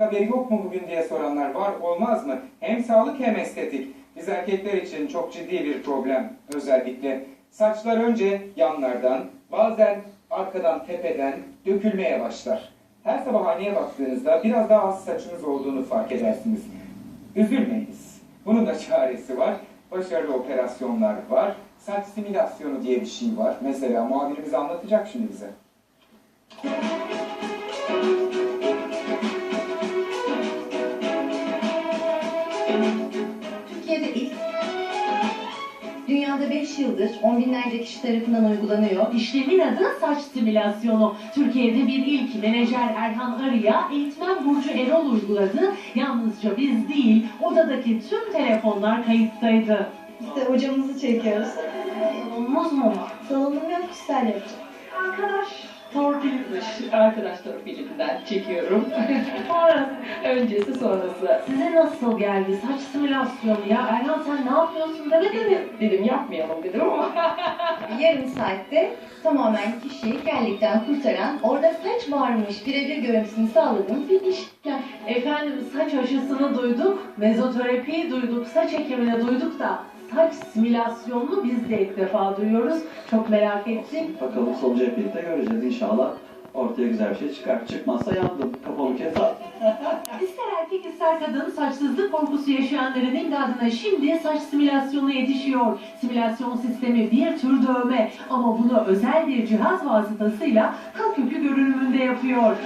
haberi yok mu bugün diye soranlar var olmaz mı? Hem sağlık hem estetik. Biz erkekler için çok ciddi bir problem özellikle. Saçlar önce yanlardan, bazen arkadan tepeden dökülmeye başlar. Her sabah aynaya baktığınızda biraz daha az saçınız olduğunu fark edersiniz. Üzülmeyiniz. Bunun da çaresi var. Başarılı operasyonlar var. Saç simülasyonu diye bir şey var. Mesela muhabirimiz anlatacak şimdi bize. 5 yıldır on binlerce kişi tarafından uygulanıyor. İşlemin adı saç simülasyonu. Türkiye'de bir ilk menajer Erhan Arı'ya eğitmen Burcu Erol uyguladı. Yalnızca biz değil, odadaki tüm telefonlar kayıttaydı. İşte hocamızı çekiyoruz. Salonumuz mu var? Salonum yok kişisel yapacağım. Arkadaş torpilmiş. Arkadaş torpilinden çekiyorum. Sonrası, öncesi sonrası. Size nasıl geldi saç simülasyonu ya? Erhan sen ne yapıyorsun demedin mi? Dedim yapmayalım dedim ama. Yarım saatte tamamen kişiyi kellikten kurtaran, orada saç varmış birebir görüntüsünü sağladığımız bir işlem. Efendim saç aşısını duyduk, mezoterapiyi duyduk, saç ekimini duyduk da saç simülasyonunu biz de ilk defa duyuyoruz. Çok merak ettik. Bakalım sonucu hep birlikte göreceğiz inşallah. Ortaya güzel bir şey çıkar. Çıkmazsa yandım. Kafamı kes at. İster erkek ister kadın saçsızlık korkusu yaşayanların imdadına şimdi saç simülasyonu yetişiyor. Simülasyon sistemi bir tür dövme ama bunu özel bir cihaz vasıtasıyla kıl kökü görünümünde yapıyor.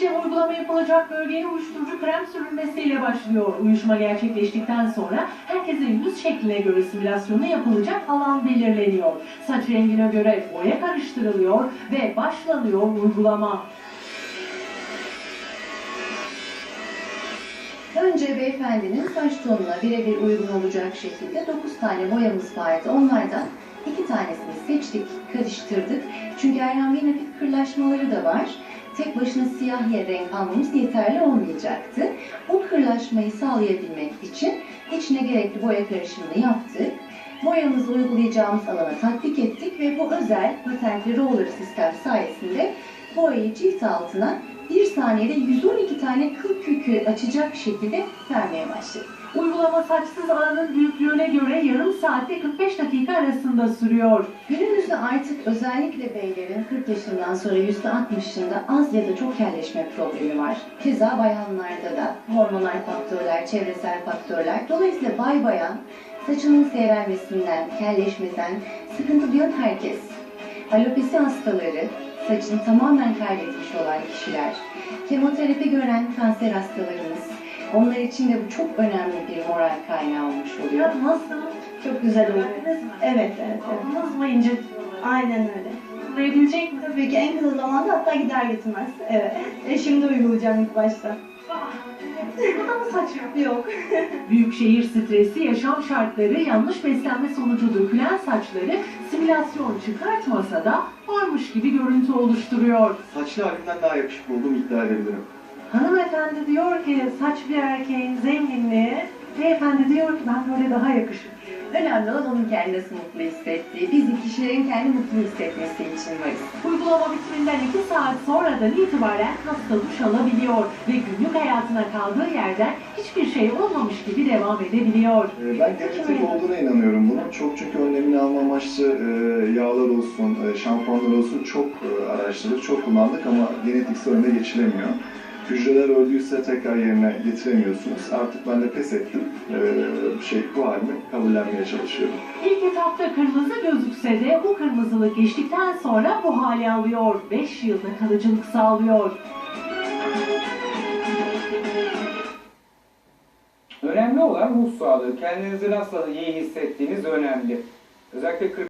İşlem uygulama yapılacak bölgeye uyuşturucu krem sürülmesiyle başlıyor. Uyuşma gerçekleştikten sonra herkese yüz şekline göre simülasyonu yapılacak alan belirleniyor. Saç rengine göre boya karıştırılıyor ve başlanıyor uygulama. Önce beyefendinin saç tonuna birebir uygun olacak şekilde 9 tane boyamız vardı. Onlardan iki tanesini seçtik, karıştırdık. Çünkü Erhan Bey'in hafif kırlaşmaları da var. Tek başına siyah ya renk almamız yeterli olmayacaktı. O kırlaşmayı sağlayabilmek için içine gerekli boya karışımını yaptık. Boyamızı uygulayacağımız alana tatbik ettik ve bu özel patentli roller sistem sayesinde boyayı cilt altına bir saniyede 112 tane kıl kökü açacak şekilde vermeye başladık. Uygulama saçsız alanın büyüklüğüne göre yarım saatte 45 dakika arasında sürüyor. Günümüzde artık özellikle beylerin 40 yaşından sonra %60'ında az ya da çok kelleşme problemi var. Keza bayanlarda da hormonal faktörler, çevresel faktörler. Dolayısıyla bay bayan saçının seyrelmesinden, kelleşmeden sıkıntı duyan herkes. Alopesi hastaları, saçını tamamen kaybetmiş olan kişiler, kemoterapi gören kanser hastalarımız, onlar için de bu çok önemli bir moral kaynağı olmuş oluyor. Ya nasıl? Çok güzel mü? Evet, evet, evet. Aldınız mı ince? Aynen öyle. Uygulayabilecek mi? Tabii ki en kısa zamanda hatta gider gitmez. Evet. E şimdi uygulayacağım ilk başta. Burada mı saç yok? Yok. Büyük şehir stresi, yaşam şartları, yanlış beslenme sonucu dökülen saçları simülasyon çıkartmasa da varmış gibi görüntü oluşturuyor. Saçlı halimden daha yakışıklı olduğumu iddia edebilirim. Hanımefendi diyor ki saç bir erkeğin zenginliği, beyefendi diyor ki ben böyle daha yakışıklıyım. Önemli olan onun kendisi mutlu hissettiği. Biz de kişilerin kendi mutlu hissetmesi için varız. Uygulama bitiminden 2 saat sonradan itibaren hasta duş alabiliyor ve günlük hayatına kaldığı yerden hiçbir şey olmamış gibi devam edebiliyor. Ee, Ben genetik olduğuna inanıyorum bunun. Çok çünkü önlemini alma amaçlı e, yağlar olsun, e, şampuanlar olsun çok e, araştırdık, çok kullandık ama genetiksel önüne geçilemiyor. Hücreler öldüyse tekrar yerine getiremiyorsunuz. Artık ben de pes ettim. Ee, şey, bu halimi kabullenmeye çalışıyorum. İlk etapta kırmızı gözükse de bu kırmızılık geçtikten sonra bu hali alıyor. 5 yılda kalıcılık sağlıyor. Önemli olan ruh sağlığı. Kendinizi nasıl iyi hissettiğiniz önemli. Özellikle 40